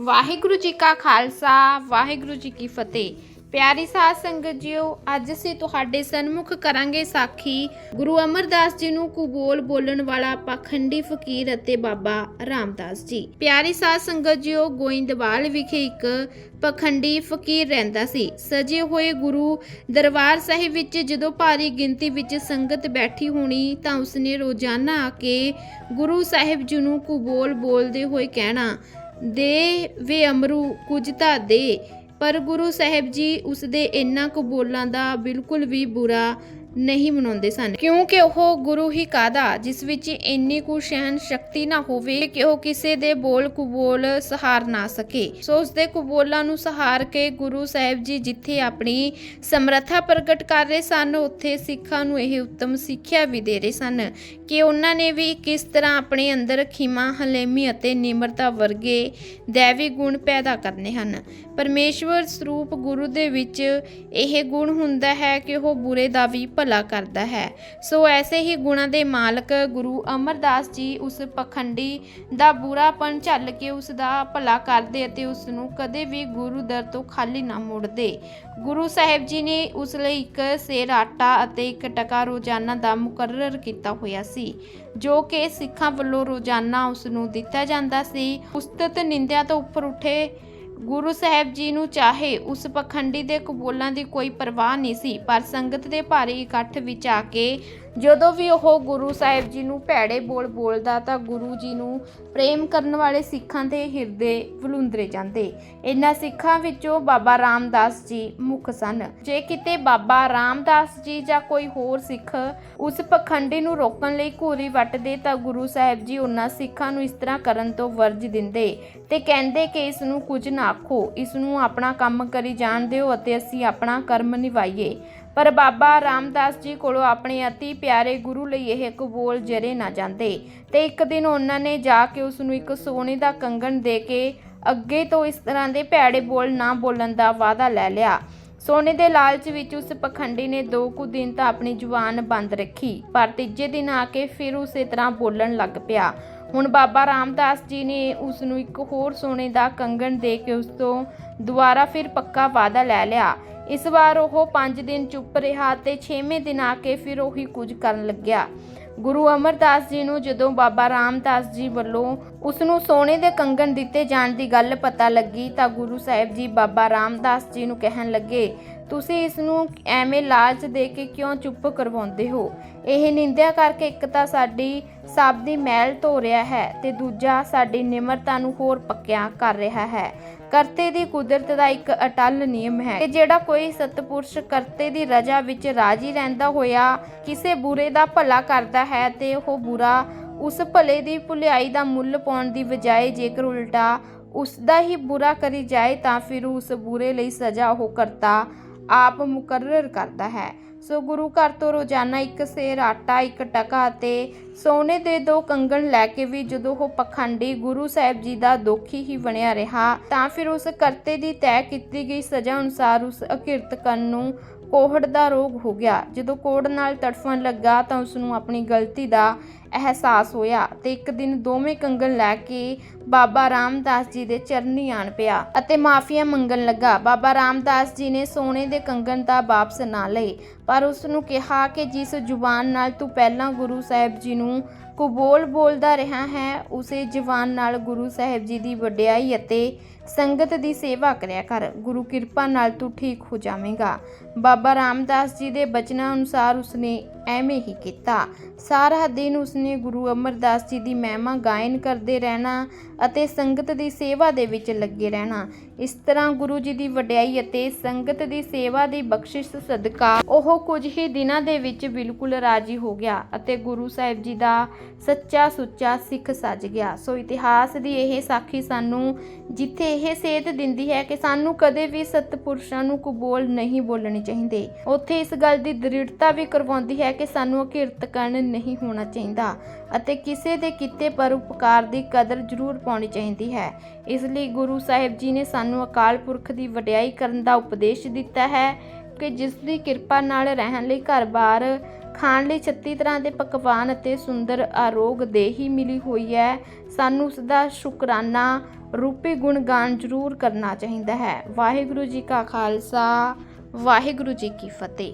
ਵਾਹਿਗੁਰੂ ਜੀ ਕਾ ਖਾਲਸਾ, ਵਾਹਿਗੁਰੂ ਜੀ ਕੀ ਫਤਿਹ। ਪਿਆਰੀ ਸਾਧ ਸੰਗਤ ਜੀਓ, ਅੱਜ ਅਸੀਂ ਤੁਹਾਡੇ ਸਨਮੁਖ ਕਰਾਂਗੇ ਸਾਖੀ ਗੁਰੂ ਅਮਰਦਾਸ ਜੀ ਨੂੰ ਕੁਬੋਲ ਬੋਲਣ ਵਾਲਾ ਪਖੰਡੀ ਫਕੀਰ ਅਤੇ ਬਾਬਾ ਰਾਮਦਾਸ ਜੀ। ਪਿਆਰੀ ਸਾਧ ਸੰਗਤ ਜੀਓ, ਗੋਇੰਦਵਾਲ ਵਿਖੇ ਇੱਕ ਪਖੰਡੀ ਫਕੀਰ ਰਹਿੰਦਾ ਸੀ। ਸਜੇ ਹੋਏ ਗੁਰੂ ਦਰਬਾਰ ਸਾਹਿਬ ਵਿੱਚ ਜਦੋਂ ਭਾਰੀ ਗਿਣਤੀ ਵਿੱਚ ਸੰਗਤ ਬੈਠੀ ਹੋਣੀ ਤਾਂ ਉਸਨੇ ਰੋਜ਼ਾਨਾ ਆ ਕੇ ਗੁਰੂ ਸਾਹਿਬ ਜੀ ਨੂੰ ਕੁਬੋਲ ਬੋਲਦੇ ਹੋਏ ਕਹਿਣਾ ਦੇ ਵੇ ਅਮਰੂ ਕੁਝ ਤਾਂ ਦੇ, ਪਰ ਗੁਰੂ ਸਾਹਿਬ ਜੀ ਉਸ ਦੇ ਇੰਨਾ ਕੁ ਦਾ ਬਿਲਕੁਲ ਵੀ ਬੁਰਾ ਨਹੀਂ ਮਨਾਉਂਦੇ ਸਨ। ਕਿਉਂਕਿ ਉਹ ਗੁਰੂ ਹੀ ਕਾਦਾ ਜਿਸ ਵਿੱਚ ਇੰਨੀ ਕੁ ਸਹਿਨ ਸ਼ਕਤੀ ਨਾ ਹੋਵੇ ਕਿ ਉਹ ਕਿਸੇ ਦੇ ਬੋਲ ਕੁਬੋਲ ਸਹਾਰ ਨਾ ਸਕੇ। ਸੋ ਉਸ ਦੇ ਕੁਬੋਲਾਂ ਨੂੰ ਸਹਾਰ ਕੇ ਗੁਰੂ ਸਾਹਿਬ ਜੀ ਜਿੱਥੇ ਆਪਣੀ ਸਮਰੱਥਾ ਪ੍ਰਗਟ ਕਰ ਰਹੇ ਸਨ, ਉੱਥੇ ਸਿੱਖਾਂ ਨੂੰ ਇਹ ਉੱਤਮ ਸਿੱਖਿਆ ਵੀ ਦੇ ਰਹੇ ਸਨ ਕਿ ਉਹਨਾਂ ਨੇ ਵੀ ਕਿਸ ਤਰ੍ਹਾਂ ਆਪਣੇ ਅੰਦਰ ਖਿਮਾ, ਹਲੇਮੀ ਅਤੇ ਨਿਮਰਤਾ ਵਰਗੇ ਦੇਵੀ ਗੁਣ ਪੈਦਾ ਕਰਨੇ ਹਨ। ਪਰਮੇਸ਼ਵਰ ਸਰੂਪ ਗੁਰੂ ਦੇ ਵਿੱਚ ਇਹ ਗੁਣ ਹੁੰਦਾ ਹੈ ਕਿ ਉਹ ਬੁਰੇ ਦਾ ਵੀ ਭਲਾ ਕਰਦਾ ਹੈ। ਸੋ ਐਸੇ ਹੀ ਗੁਣਾਂ ਦੇ ਮਾਲਕ ਗੁਰੂ ਅਮਰਦਾਸ ਜੀ ਉਸ ਪਖੰਡੀ ਦਾ ਬੁਰਾਪਨ ਝੱਲ ਕੇ ਉਸ ਦਾ ਭਲਾ ਕਰਦੇ ਅਤੇ ਉਸ ਨੂੰ ਕਦੇ ਵੀ ਗੁਰੂ ਦਰ ਤੋਂ ਖਾਲੀ ਨਾ ਮੁੜਦੇ। ਗੁਰੂ ਸਾਹਿਬ ਜੀ ਨੇ ਉਸ ਲਈ ਇੱਕ ਸੇਰ ਆਟਾ ਅਤੇ ਇੱਕ ਟਕਾ ਰੋਜ਼ਾਨਾ ਦਾ ਮੁਕਰਰ ਕੀਤਾ ਹੋਇਆ ਸੀ, ਜੋ ਕਿ ਸਿੱਖਾਂ ਵੱਲੋਂ ਰੋਜ਼ਾਨਾ ਉਸ ਨੂੰ ਦਿੱਤਾ ਜਾਂਦਾ ਸੀ। ਉਸਤਤ ਨਿੰਦਿਆ ਤੋਂ ਉੱਪਰ ਉੱਠੇ ਗੁਰੂ ਸਾਹਿਬ ਜੀ ਨੂੰ ਚਾਹੇ ਉਸ ਪਖੰਡੀ ਦੇ ਕਬੂਲਾਂ ਦੀ ਕੋਈ ਪਰਵਾਹ ਨਹੀਂ ਸੀ, ਪਰ ਸੰਗਤ ਦੇ ਭਾਰੀ ਇਕੱਠ ਵਿੱਚ ਆ ਕੇ ਜਦੋਂ ਵੀ ਉਹ ਗੁਰੂ ਸਾਹਿਬ ਜੀ ਨੂੰ ਭੈੜੇ ਬੋਲ ਬੋਲਦਾ ਤਾਂ ਗੁਰੂ ਜੀ ਨੂੰ ਪ੍ਰੇਮ ਕਰਨ ਵਾਲੇ ਸਿੱਖਾਂ ਦੇ ਹਿਰਦੇ ਵਲੁੰਦਰੇ ਜਾਂਦੇ। ਇਨ੍ਹਾਂ ਸਿੱਖਾਂ ਵਿੱਚੋਂ ਬਾਬਾ ਰਾਮਦਾਸ ਜੀ ਮੁੱਖ ਸਨ। ਜੇ ਕਿਤੇ ਬਾਬਾ ਰਾਮਦਾਸ ਜੀ ਜਾਂ ਕੋਈ ਹੋਰ ਸਿੱਖ ਉਸ ਪਖੰਡੀ ਨੂੰ ਰੋਕਣ ਲਈ ਘੂਰੀ ਵੱਟਦੇ ਤਾਂ ਗੁਰੂ ਸਾਹਿਬ ਜੀ ਉਹਨਾਂ ਸਿੱਖਾਂ ਨੂੰ ਇਸ ਤਰ੍ਹਾਂ ਕਰਨ ਤੋਂ ਵਰਜ ਦਿੰਦੇ ਤੇ ਕਹਿੰਦੇ ਕਿ ਇਸ ਨੂੰ ਕੁਝ ਨਾ ਆਖੋ ਇਸ ਨੂੰ ਆਪਣਾ ਕੰਮ ਕਰੀ ਜਾਣ ਦਿਓ ਅਤੇ ਅਸੀਂ ਆਪਣਾ ਕਰਮ ਨਿਭਾਈਏ। ਪਰ ਬਾਬਾ ਰਾਮਦਾਸ ਜੀ ਕੋਲੋਂ ਆਪਣੇ ਅਤੀ ਪਿਆਰੇ ਗੁਰੂ ਲਈ ਇਹ ਕਬੂਲ ਜਰੇ ਨਾ ਜਾਂਦੇ। ਤੇ ਇੱਕ ਦਿਨ ਉਹਨਾਂ ਨੇ ਜਾ ਕੇ ਉਸ ਨੂੰ ਇੱਕ ਸੋਨੇ ਦਾ ਕੰਗਣ ਦੇ ਕੇ ਅੱਗੇ ਤੋਂ ਇਸ ਤਰ੍ਹਾਂ ਦੇ ਭੈੜੇ ਬੋਲ ਨਾ ਬੋਲਣ ਦਾ ਵਾਅਦਾ ਲੈ ਲਿਆ। ਸੋਨੇ ਦੇ ਲਾਲਚ ਵਿੱਚ ਉਸ ਪਖੰਡੀ ਨੇ ਦੋ ਕੁ ਦਿਨ ਤਾਂ ਆਪਣੀ ਜ਼ੁਬਾਨ ਬੰਦ ਰੱਖੀ, ਪਰ ਤੀਜੇ ਦਿਨ ਆ ਕੇ ਫਿਰ ਉਸੇ ਤਰ੍ਹਾਂ ਬੋਲਣ ਲੱਗ ਪਿਆ। ਹੁਣ ਬਾਬਾ ਰਾਮਦਾਸ ਜੀ ਨੇ ਉਸ ਨੂੰ ਇੱਕ ਹੋਰ ਸੋਨੇ ਦਾ ਕੰਗਣ ਦੇ ਕੇ ਉਸ ਤੋਂ ਦੁਬਾਰਾ ਫਿਰ ਪੱਕਾ ਵਾਅਦਾ ਲੈ ਲਿਆ। ਇਸ ਵਾਰ ਉਹ 5 ਦਿਨ ਚੁੱਪ ਰਿਹਾ ਤੇ 6ਵੇਂ ਦਿਨ ਆ ਕੇ ਫਿਰ ਉਹੀ ਕੁਝ ਕਰਨ ਲੱਗਿਆ। ਗੁਰੂ ਅਮਰਦਾਸ ਜੀ ਨੂੰ ਜਦੋਂ ਬਾਬਾ ਰਾਮਦਾਸ ਜੀ ਵੱਲੋਂ ਉਸ ਨੂੰ ਸੋਨੇ ਦੇ ਕੰਗਣ ਦਿੱਤੇ ਜਾਣ ਦੀ ਗੱਲ ਪਤਾ ਲੱਗੀ ਤਾਂ ਗੁਰੂ ਸਾਹਿਬ ਜੀ ਬਾਬਾ ਰਾਮਦਾਸ ਜੀ ਨੂੰ ਕਹਿਣ ਲੱਗੇ ਤੁਸੀਂ ਇਸ ਨੂੰ ਐਵੇਂ ਲਾਲਚ ਦੇ ਕੇ ਕਿਉਂ ਚੁੱਪ ਕਰਵਾਉਂਦੇ ਹੋ? ਇਹ ਨਿੰਦਿਆ ਕਰਕੇ ਇੱਕ ਤਾਂ ਸਾਡੀ ਸਭ ਦੀ ਮੈਲ ਧੋ ਰਿਹਾ ਹੈ ਤੇ ਦੂਜਾ ਸਾਡੀ ਨਿਮਰਤਾ ਨੂੰ ਹੋਰ ਪੱਕਿਆ ਕਰ ਰਿਹਾ ਹੈ। ਕਰਤੇ ਦੀ ਕੁਦਰਤ ਦਾ ਇੱਕ ਅਟਲ ਨਿਯਮ ਹੈ ਕਿ ਜਿਹੜਾ ਕੋਈ ਸਤਪੁਰਸ਼ ਕਰਤੇ ਦੀ ਰਜਾ ਵਿੱਚ ਰਾਜੀ ਰਹਿੰਦਾ ਹੋਇਆ ਕਿਸੇ ਬੁਰੇ ਦਾ ਭਲਾ ਕਰਦਾ ਹੈ ਤੇ ਉਹ ਬੁਰਾ ਉਸ ਭਲੇ ਦੀ ਭੁਲਾਈ ਦਾ ਮੁੱਲ ਪਾਉਣ ਦੀ ਬਜਾਏ ਜੇਕਰ ਉਲਟਾ ਉਸ ਦਾ ਹੀ ਬੁਰਾ ਕਰੀ ਜਾਏ ਤਾਂ ਫਿਰ ਉਸ ਬੁਰੇ ਲਈ ਸਜ਼ਾ ਉਹ ਕਰਤਾ ਆਪ ਮੁਕਰਰ ਕਰਦਾ ਹੈ। ਸੋ ਗੁਰੂ ਘਰ ਤੋਂ ਰੋਜ਼ਾਨਾ ਇੱਕ ਸੇਰ, ਆਟਾ, ਇੱਕ ਟਕਾ ਅਤੇ ਸੋਨੇ ਦੇ ਦੋ ਕੰਗਣ ਲੈ ਕੇ ਵੀ ਜਦੋਂ ਉਹ ਪਖੰਡੀ ਗੁਰੂ ਸਾਹਿਬ ਜੀ ਦਾ ਦੋਖੀ ਹੀ ਬਣਿਆ ਰਿਹਾ, ਤਾਂ ਫਿਰ ਉਸ ਕਰਤੇ ਦੀ ਤੈਅ ਕੀਤੀ ਗਈ ਸਜ਼ਾ ਅਨੁਸਾਰ ਉਸ ਅਕਿਰਤ ਕਰਨ ਨੂੰ ਕੋਹੜ ਦਾ ਰੋਗ ਹੋ ਗਿਆ। ਜਦੋਂ ਕੋੜ ਨਾਲ ਤੜਫਣ ਲੱਗਾ ਤਾਂ ਉਸ ਨੂੰ ਆਪਣੀ ਗਲਤੀ ਦਾ ਅਹਿਸਾਸ ਹੋਇਆ ਤੇ ਇੱਕ ਦਿਨ ਦੋਵੇਂ ਕੰਗਣ ਲੈ ਕੇ ਬਾਬਾ ਰਾਮਦਾਸ ਜੀ ਦੇ ਚਰਨੀ ਆਣ ਪਿਆ ਅਤੇ ਮਾਫੀਆ ਮੰਗਣ ਲੱਗਾ। ਬਾਬਾ ਰਾਮਦਾਸ ਜੀ ਨੇ ਸੋਨੇ ਦੇ ਕੰਗਣ ਤਾਂ ਵਾਪਸ ਨਾ ਲਏ, ਪਰ ਉਸ ਨੂੰ ਕਿਹਾ ਕਿ ਜਿਸ ਜ਼ੁਬਾਨ ਨਾਲ ਤੂੰ ਪਹਿਲਾਂ ਗੁਰੂ ਸਾਹਿਬ ਜੀ ਨੂੰ ਕੁਬੋਲ ਬੋਲਦਾ ਰਿਹਾ ਹੈ, ਉਸੇ ਜਵਾਨ ਨਾਲ ਗੁਰੂ ਸਾਹਿਬ ਜੀ ਦੀ ਵਡਿਆਈ ਅਤੇ ਸੰਗਤ ਦੀ ਸੇਵਾ ਕਰਿਆ ਕਰ। ਗੁਰੂ ਕਿਰਪਾ ਨਾਲ ਤੂੰ ਠੀਕ ਹੋ ਜਾਵੇਂਗਾ। ਬਾਬਾ ਰਾਮਦਾਸ ਜੀ ਦੇ ਬਚਨਾਂ ਅਨੁਸਾਰ ਉਸਨੇ ਐਵੇਂ ਹੀ ਕੀਤਾ। ਸਾਰਾ ਦਿਨ ਉਸਨੇ ਗੁਰੂ ਅਮਰਦਾਸ ਜੀ ਦੀ ਮਹਿਮਾ ਗਾਇਨ ਕਰਦੇ ਰਹਿਣਾ ਅਤੇ ਸੰਗਤ ਦੀ ਸੇਵਾ ਦੇ ਵਿੱਚ ਲੱਗੇ ਰਹਿਣਾ। ਇਸ ਤਰ੍ਹਾਂ ਗੁਰੂ ਜੀ ਦੀ ਵਡਿਆਈ ਅਤੇ ਸੰਗਤ ਦੀ ਸੇਵਾ ਦੀ ਬਖਸ਼ਿਸ਼ ਸਦਕਾ ਉਹ ਕੁਝ ਹੀ ਦਿਨਾਂ ਦੇ ਵਿੱਚ ਬਿਲਕੁਲ ਰਾਜੀ ਹੋ ਗਿਆ ਅਤੇ ਗੁਰੂ ਸਾਹਿਬ ਜੀ ਦਾ ਸੱਚਾ ਸੁੱਚਾ ਸਿੱਖ ਸੱਜ ਗਿਆ। ਸੋ ਇਤਿਹਾਸ ਦੀ ਇਹ ਸਾਖੀ ਸਾਨੂੰ ਜਿੱਥੇ ਇਹ ਸੇਧ ਦਿੰਦੀ ਹੈ ਕਿ ਸਾਨੂੰ ਕਦੇ ਵੀ ਸਤਪੁਰਸ਼ਾਂ ਨੂੰ ਕਬੂਲ ਨਹੀਂ ਬੋਲਣੇ ਚਾਹੀਦੇ। ਉੱਥੇ ਇਸ ਗੱਲ ਦੀ ਦ੍ਰਿੜਤਾ ਵੀ ਕਰਵਾਉਂਦੀ ਹੈ ਕਿ ਸਾਨੂੰ ਅਕਿਰਤ ਕਰਨ ਨਹੀਂ ਹੋਣਾ ਚਾਹੀਦਾ ਅਤੇ ਕਿਸੇ ਦੇ ਕੀਤੇ ਪਰ ਉਪਕਾਰ ਦੀ ਕਦਰ ਜ਼ਰੂਰ ਪਾਉਣੀ ਚਾਹੀਦੀ ਹੈ। ਇਸ ਲਈ ਗੁਰੂ ਸਾਹਿਬ ਜੀ ਨੇ ਸਾਨੂੰ ਅਕਾਲ ਪੁਰਖ ਦੀ ਵਡਿਆਈ ਕਰਨ ਦਾ ਉਪਦੇਸ਼ ਦਿੱਤਾ ਹੈ ਕਿ ਜਿਸ ਦੀ ਕਿਰਪਾ ਨਾਲ ਰਹਿਣ ਲਈ ਘਰ-ਬਾਰ ਖਾਣ ਲਈ 36 ਤਰ੍ਹਾਂ ਦੇ ਪਕਵਾਨ ਅਤੇ ਸੁੰਦਰ ਆਰੋਗ ਦੇਹੀ ਮਿਲੀ ਹੋਈ ਹੈ। ਸਾਨੂੰ ਉਸ ਦਾ ਸ਼ੁਕਰਾਨਾ, ਰੂਪੀ ਗੁਣਗਾਨ ਜ਼ਰੂਰ ਕਰਨਾ ਚਾਹੀਦਾ ਹੈ। ਵਾਹਿਗੁਰੂ ਜੀ ਕਾ ਖਾਲਸਾ, ਵਾਹਿਗੁਰੂ ਜੀ ਕੀ ਫਤਿਹ।